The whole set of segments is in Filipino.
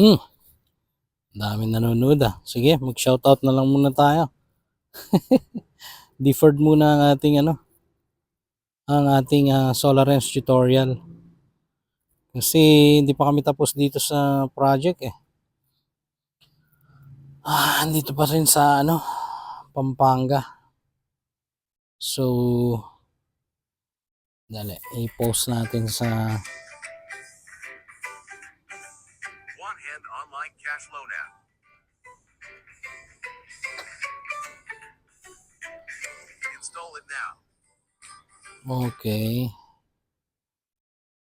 Hmm. Daming nanonood ah. Sige, mag-shoutout na lang muna tayo. Deferred muna ang ating ano, ang ating ah, SolarEns tutorial. Kasi hindi pa kami tapos dito sa project eh. Ah, andito pa rin sa ano, Pampanga. So, dali, i-post natin sa Online Cash Loan app. Install it now. Okay.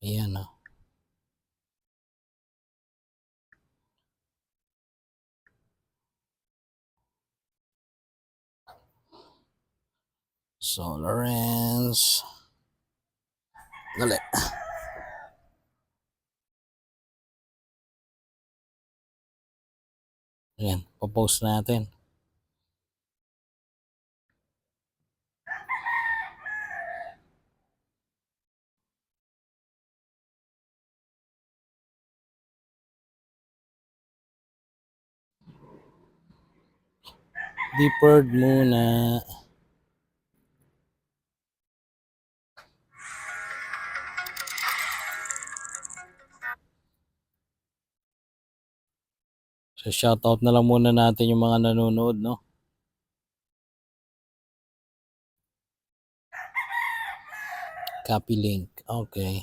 Ayan ah. Solarens. Dali. Ayan, papost natin. Deferred muna. So shoutout na lang muna natin yung mga nanonood, no? Copy link. Okay.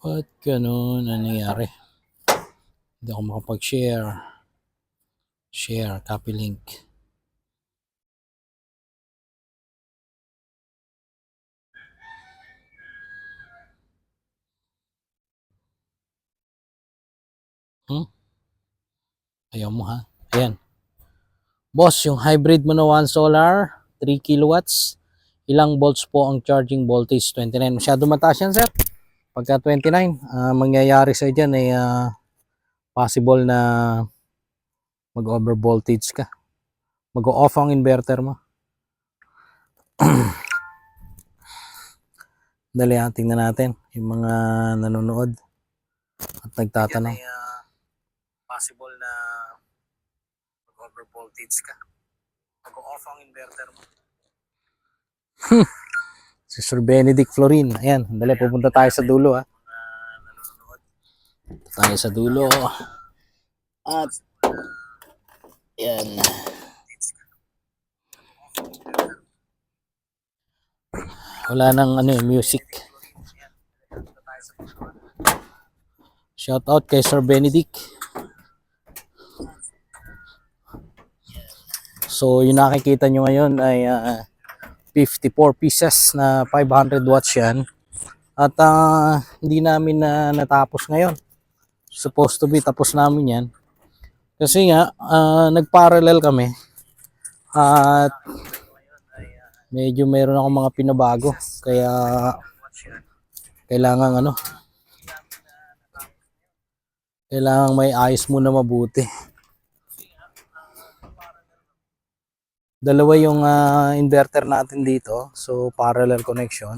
Ba't ganun? Ano nangyari? Hindi ako makapag-share. Share, copy link. Hmm? Ayaw mo ha? Ayan. Boss, yung hybrid mo na 1 solar, 3 kilowatts, ilang volts po ang charging voltage? 29. Masyado mataas yan, sir. Pagka 29, ah, mangyayari sa dyan ay ah, possible na mag-over voltage ka. Mag-off ang inverter mo. Dali ha, tingnan natin yung mga nanonood at nagtatanong. possible na mag-over voltage ka. Mag-off ang inverter mo. si Sir Benedict Florin. Ayan, dali pupunta tayo sa dulo ha. Punta tayo sa dulo. At yan. Wala nang ano eh, music. Shout out kay Sir Benedict. So, yung nakikita nyo ngayon ay ah, 54 pieces na 500 watts yan. At ah, hindi namin na natapos ngayon. Supposed to be tapos namin yan. Kasi nga, ah, nag-parallel kami. At medyo mayroon ako mga pinabago. Kaya kailangan ano, kailangan may ayos muna mabuti. Dalawa yung ah, inverter natin dito. So, parallel connection.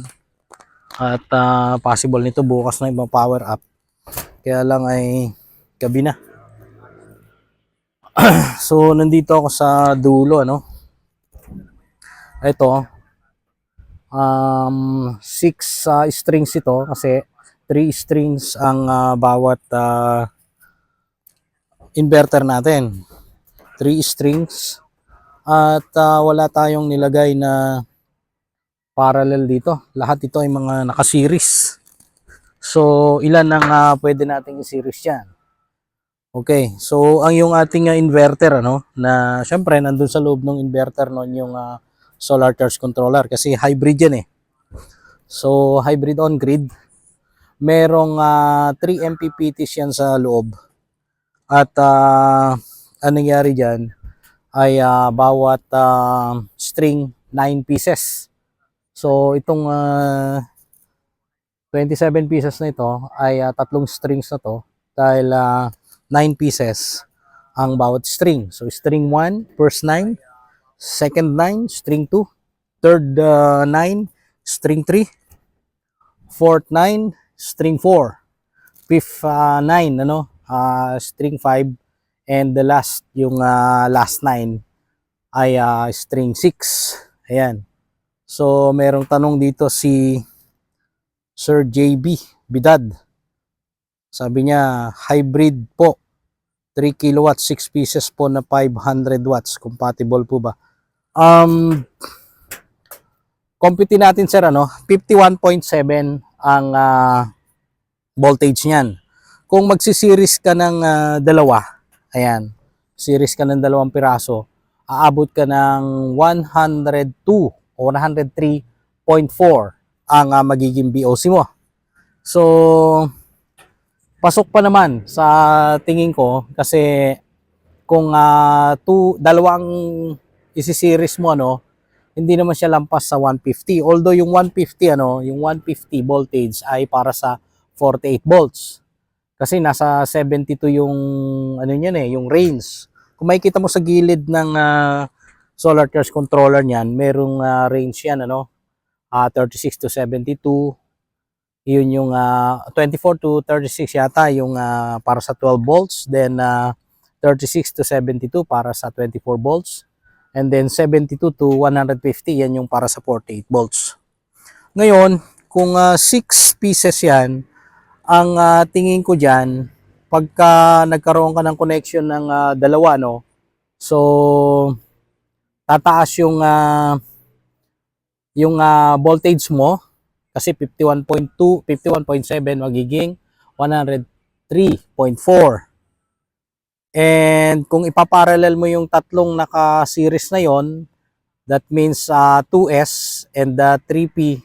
At ah, possible nito bukas na ibang power up. Kaya lang ay gabi na. so, nandito ako sa dulo, ano. Ito. Um, six ah, strings ito kasi three strings ang ah, bawat ah, inverter natin. Three strings at ah, wala tayong nilagay na parallel dito. Lahat ito ay mga naka-series. So, ilan ang ah, pwede nating i-series yan? Okay, so ang yung ating ah, inverter ano na syempre nandun sa loob ng inverter noon yung ah, solar charge controller kasi hybrid yan eh. So, hybrid on grid. Merong ah, 3 MPPTs yan sa loob. At ah, anong nangyari diyan? ay ah, bawat ah, string 9 pieces. So itong ah, 27 pieces na ito ay ah, tatlong strings na to dahil 9 pieces ang bawat string. So string 1, first 9, second 9, string 2, third 9, string 3, fourth 9, string 4, fifth 9, ano, ah, string 5, and the last, yung ah, last 9 ay ah, string 6. Ayan. So, merong tanong dito si Sir JB Bidad. Sabi niya, hybrid po. 3 kilowatts, 6 pieces po na 500 watts. Compatible po ba? Um, compute natin sir, ano? 51.7 ang ah, voltage niyan. Kung magsiseries ka ng ah, dalawa, ayan, series ka ng dalawang piraso, aabot ka ng 102 o 103.4 ang ah, magiging BOC mo. So, pasok pa naman sa tingin ko kasi kung ah, two, dalawang isi-series mo ano, hindi naman siya lampas sa 150. Although yung 150 ano, yung 150 voltage ay para sa 48 volts. Kasi nasa 72 yung ano niyan eh, yung range. Kung makikita mo sa gilid ng ah, solar charge controller niyan, merong ah, range yan ano, ah 36 to 72. Yun yung ah, 24 to 36 yata yung ah, para sa 12 volts, then ah, 36 to 72 para sa 24 volts. And then 72 to 150 yan yung para sa 48 volts. Ngayon, kung 6 pieces yan, ang ah, tingin ko diyan pagka nagkaroon ka ng connection ng ah, dalawa no. So tataas yung ah, yung ah, voltage mo kasi 51.2, 51.7 magiging 103.4. And kung ipaparallel mo yung tatlong naka-series na yon, that means ah, 2S and the 3P,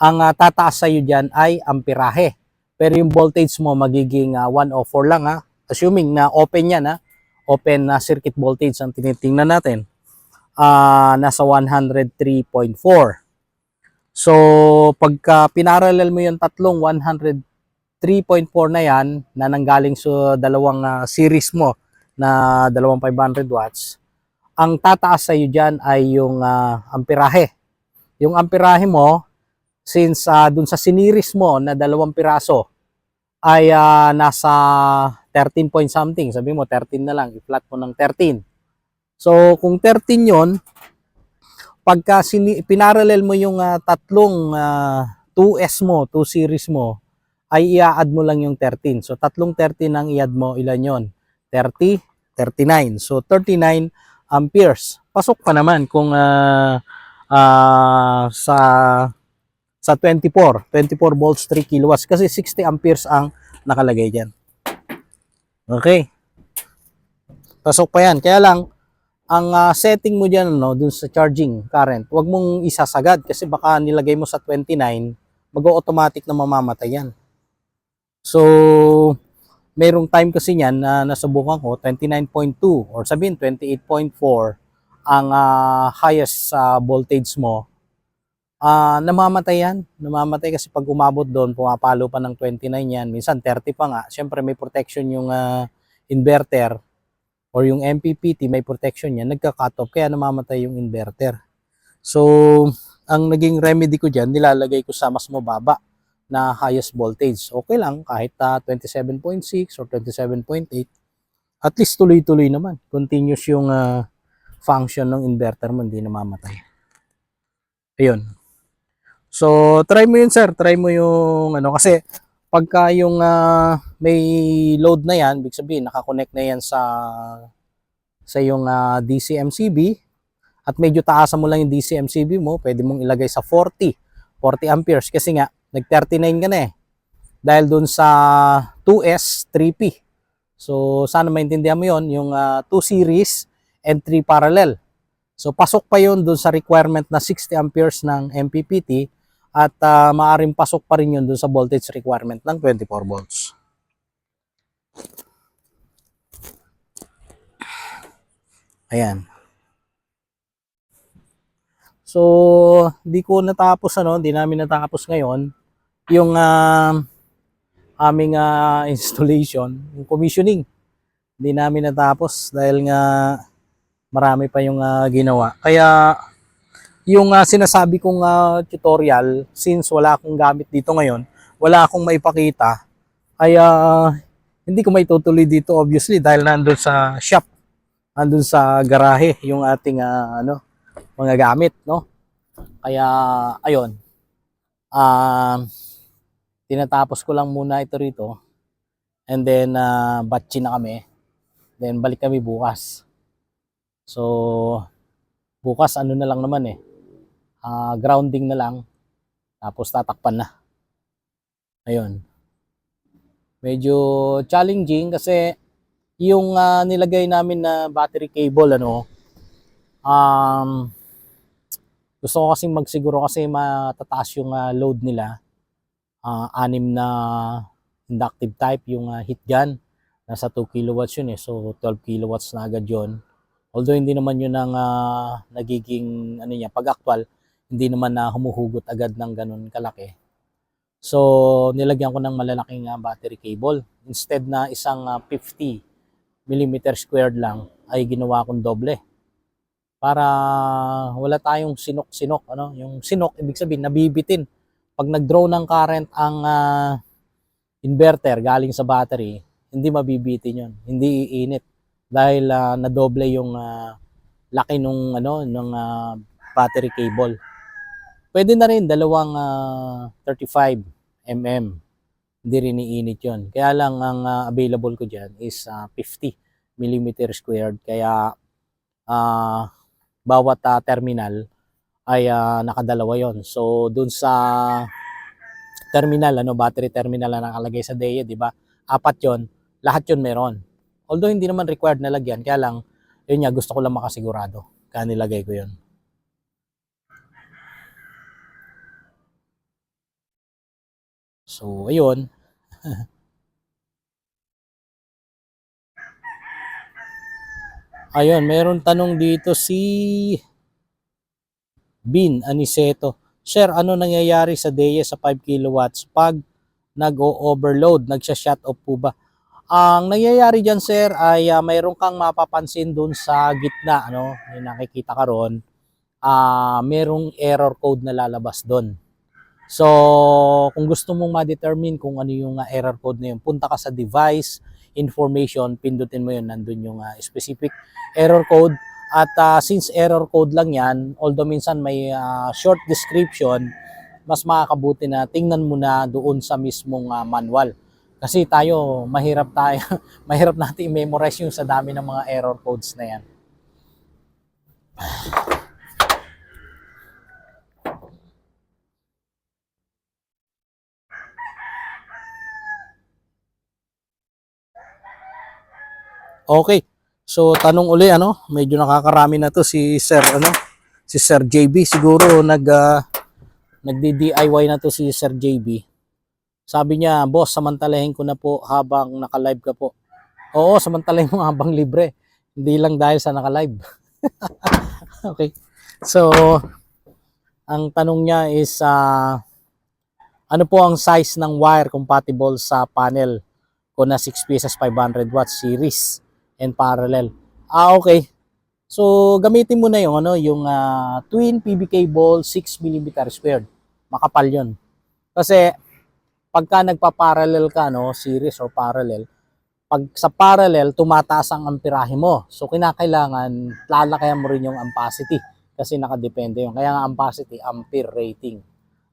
ang ah, tataas sa'yo dyan ay amperahe. Pero yung voltage mo magiging ah, 104 lang ha. Assuming na open yan ha. Open na circuit voltage ang tinitingnan natin. Ah, nasa 103.4. So, pagka pinarallel mo yung tatlong 103.4 na yan na nanggaling sa dalawang ah, series mo na dalawang 500 watts, ang tataas sa iyo diyan ay yung ah, amperahe. Yung amperahe mo since ah, dun sa siniris mo na dalawang piraso ay ah, nasa 13 point something, sabi mo 13 na lang, i-flat mo ng 13. So, kung 13 yon pagka sini- pinarallel mo yung ah, tatlong ah, 2S mo, 2 series mo, ay i-add mo lang yung 13. So, tatlong 13 ang i-add mo, ilan yon 30, 39. So, 39 amperes. Pasok pa naman kung ah, ah, sa sa 24, 24 volts 3 kilowatts kasi 60 amperes ang nakalagay diyan. Okay. Pasok pa yan. Kaya lang ang ah, setting mo diyan no dun sa charging current, wag mong isasagad kasi baka nilagay mo sa 29, mag-automatic na mamamatay yan. So, merong time kasi niyan na nasubukan ko 29.2 or sabihin 28.4 ang ah, highest sa voltage mo ah namamatay yan. Namamatay kasi pag umabot doon, pumapalo pa ng 29 yan. Minsan 30 pa nga. Siyempre may protection yung ah, inverter or yung MPPT, may protection yan. Nagka-cut off, kaya namamatay yung inverter. So, ang naging remedy ko dyan, nilalagay ko sa mas mababa na highest voltage. Okay lang, kahit ah, 27.6 or 27.8. At least tuloy-tuloy naman. Continuous yung ah, function ng inverter mo, hindi namamatay. Ayun. So, try mo yun, sir. Try mo yung ano kasi pagka yung ah, may load na yan, big sabihin nakakonect na yan sa sa yung ah, DCMCB at medyo taasan mo lang yung DCMCB mo, pwede mong ilagay sa 40, 40 amperes kasi nga nag-39 ka na eh. Dahil dun sa 2S, 3P. So, sana maintindihan mo yon yung 2 series and 3 parallel. So, pasok pa yon dun sa requirement na 60 amperes ng MPPT at ah, maaring pasok pa rin yun dun sa voltage requirement ng 24 volts. Ayan. So, di ko natapos ano, di namin natapos ngayon yung ah, aming ah, installation, yung commissioning. Hindi namin natapos dahil nga marami pa yung ah, ginawa. Kaya yung ah, sinasabi kong ah, tutorial, since wala akong gamit dito ngayon, wala akong maipakita, kaya hindi ko maitutuloy dito obviously dahil nandun sa shop, nandun sa garahe yung ating ah, ano, mga gamit, no? Kaya ayun. Um tinatapos ko lang muna ito rito. And then uh, batchi na kami. Then balik kami bukas. So bukas ano na lang naman eh. Ah, grounding na lang. Tapos tatakpan na. Ayun. Medyo challenging kasi yung ah, nilagay namin na battery cable ano um gusto ko kasi magsiguro kasi matataas yung ah, load nila ah, anim na inductive type yung ah, heat gun nasa 2 kilowatts yun eh so 12 kilowatts na agad yun although hindi naman yun ang ah, nagiging ano niya pag actual hindi naman na humuhugot agad ng ganun kalaki. So nilagyan ko ng malalaking ah, battery cable. Instead na isang ah, 50 millimeter squared lang ay ginawa kong doble. Para wala tayong sinok-sinok ano? Yung sinok ibig sabihin nabibitin. Pag nag-draw ng current ang ah, inverter galing sa battery hindi mabibitin yon hindi iinit. Dahil ah, nadoble yung ah, laki nung ano ng ah, battery cable pwede na rin dalawang ah, 35 mm hindi rin iinit yon kaya lang ang ah, available ko diyan is ah, 50 millimeter squared. Kaya ah, bawat ah, terminal ay ah, nakadalawa yon so dun sa terminal ano battery terminal na nakalagay sa DEA di ba? Apat yon lahat yon meron. Although hindi naman required na lagyan. Kaya lang yun nga gusto ko lang makasigurado. Kaya nilagay ko yon so ayun. Ayun meron tanong dito si Bin Aniseto Sir, ano nangyayari sa DEA sa 5 kilowatts? Pag nag-o-overload, nagsha-shut off po ba? Ang nangyayari dyan, sir, ay uh, mayroon kang mapapansin dun sa gitna, ano, yung nakikita ka ron, ah merong error code na lalabas doon. So, kung gusto mong ma-determine kung ano yung ah, error code na yun, punta ka sa device, information, pindutin mo yun, nandun yung ah, specific error code, at ah, since error code lang yan, although minsan may ah, short description, mas makakabuti na tingnan mo na doon sa mismong ah, manual. Kasi tayo, mahirap tayo, mahirap natin i-memorize yung sa dami ng mga error codes na yan. Okay. So tanong uli ano, medyo nakakarami na to si Sir ano, si Sir JB siguro nag uh, nagdi-DIY na to si Sir JB. Sabi niya, "Boss, samantalahin ko na po habang naka-live ka po." Oo, samantalahin mo habang libre. Hindi lang dahil sa naka-live. okay. So ang tanong niya is ah, ano po ang size ng wire compatible sa panel ko na 6 pieces 500 watts series and parallel. Ah, okay. So, gamitin mo na yung, ano, yung ah, twin PB cable 6 mm squared. Makapal yun. Kasi, pagka nagpa-parallel ka, no, series or parallel, pag sa parallel, tumataas ang amperahe mo. So, kinakailangan, lalakayan mo rin yung ampacity. Kasi nakadepende yun. Kaya nga ampacity, ampere rating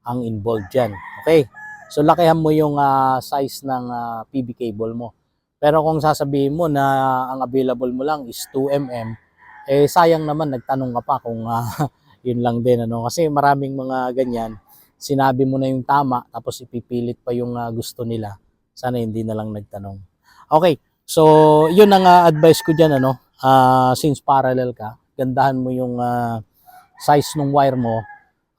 ang involved dyan. Okay? So, lakihan mo yung ah, size ng ah, PB cable mo. Pero kung sasabihin mo na ang available mo lang is 2 mm, eh sayang naman nagtanong ka pa kung ah, yun lang din ano kasi maraming mga ganyan sinabi mo na yung tama tapos ipipilit pa yung ah, gusto nila. Sana hindi na lang nagtanong. Okay. So, yun ang ah, advice ko diyan ano. Ah, since parallel ka, gandahan mo yung ah, size ng wire mo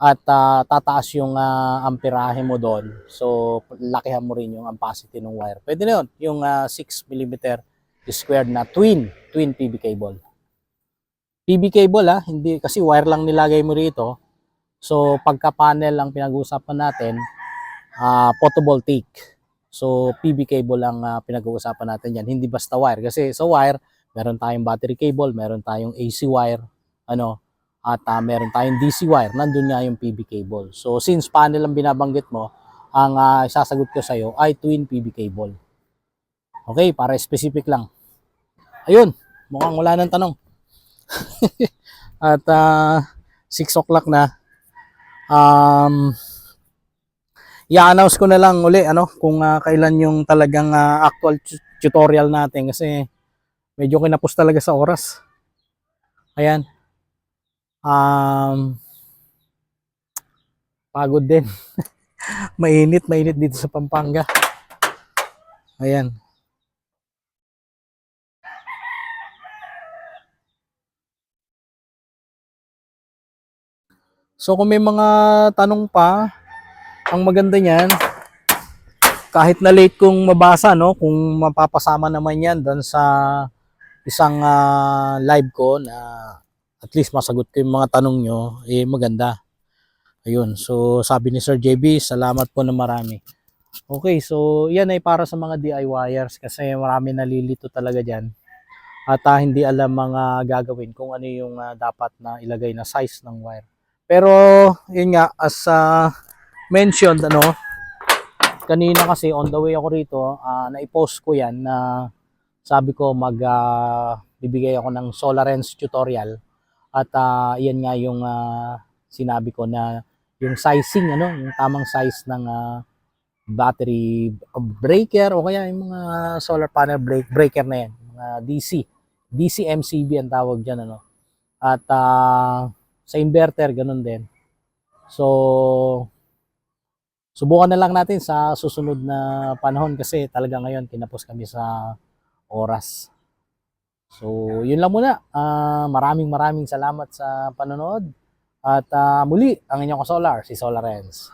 at ah, tataas yung ah, amperahe mo doon. So, lakihan mo rin yung ampacity ng wire. Pwede na yun, yung ah, 6 mm squared na twin, twin PB cable. PB cable ah, hindi, kasi wire lang nilagay mo rito. So, pagka panel ang pinag-uusapan natin, ah, photovoltaic. So PB cable lang ah, pinag-uusapan natin yan, hindi basta wire kasi sa wire meron tayong battery cable, meron tayong AC wire, ano, at ah, meron tayong DC wire, nandun nga yung PB cable. So since panel ang binabanggit mo, ang ah, isasagot ko sa iyo ay twin PB cable. Okay, para specific lang. Ayun, mukhang wala nang tanong. at 6 o'clock na. Um, i-announce ko na lang uli ano kung ah, kailan yung talagang ah, actual tu- tutorial natin kasi medyo kinapos talaga sa oras. Ayan. Um, pagod din. mainit, mainit dito sa Pampanga. Ayan. So kung may mga tanong pa, ang maganda niyan, kahit na late kong mabasa, no, kung mapapasama naman yan doon sa isang ah, live ko na at least masagot ko yung mga tanong nyo, eh maganda. Ayun, so sabi ni Sir JB, salamat po na marami. Okay, so yan ay para sa mga DIYers kasi marami nalilito talaga dyan. At ah, hindi alam mga gagawin kung ano yung ah, dapat na ilagay na size ng wire. Pero yun nga, as ah, mentioned, ano, kanina kasi on the way ako rito, ah, na-post ko yan na sabi ko mag ah, bibigay ako ng SolarEns tutorial at ah, yan nga yung ah, sinabi ko na yung sizing ano yung tamang size ng ah, battery breaker o kaya yung mga solar panel break breaker na yan mga DC DC MCB ang tawag diyan ano at ah, sa inverter ganun din so subukan na lang natin sa susunod na panahon kasi talaga ngayon kinapos kami sa oras. So, yun lang muna. Ah, maraming maraming salamat sa panonood. At ah, muli, ang inyong solar, si Solar Ends.